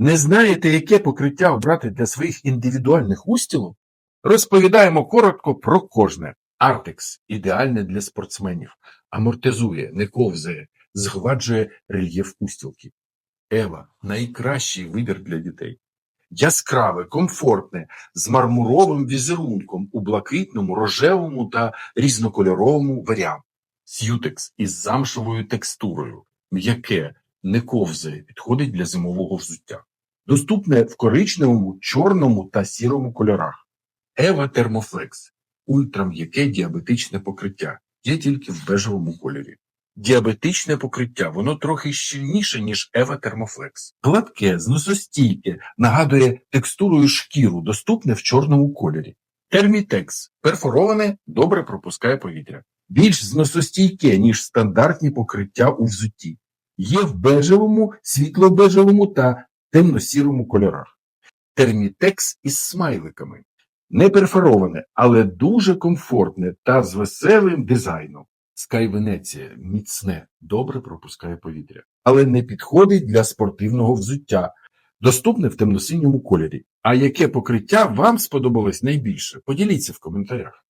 Не знаєте, яке покриття обрати для своїх індивідуальних устілок? Розповідаємо коротко про кожне. Артекс ідеальне для спортсменів, амортизує, не ковзає, згладжує рельєф устілки. Ева найкращий вибір для дітей. Яскраве, комфортне, з мармуровим візерунком у блакитному, рожевому та різнокольоровому варіанті. С'ютекс із замшевою текстурою, м'яке, не ковзає, підходить для зимового взуття. Доступне в коричневому, чорному та сірому кольорах. Ева Термофлекс ультрам'яке діабетичне покриття. Є тільки в бежевому кольорі. Діабетичне покриття, воно трохи щільніше, ніж Ева Термофлекс. Гладке, зносостійке, нагадує текстурою шкіру, доступне в чорному кольорі. Термітекс перфороване, добре пропускає повітря. Більш зносостійке, ніж стандартні покриття у взутті. Є в бежевому, світло-бежевому та темно-сірому кольорах. Термітекс із смайликами. Не перфороване, але дуже комфортне та з веселим дизайном. Скай Венеція міцне, добре пропускає повітря, але не підходить для спортивного взуття, доступне в темно-синьому кольорі. А яке покриття вам сподобалось найбільше? Поділіться в коментарях.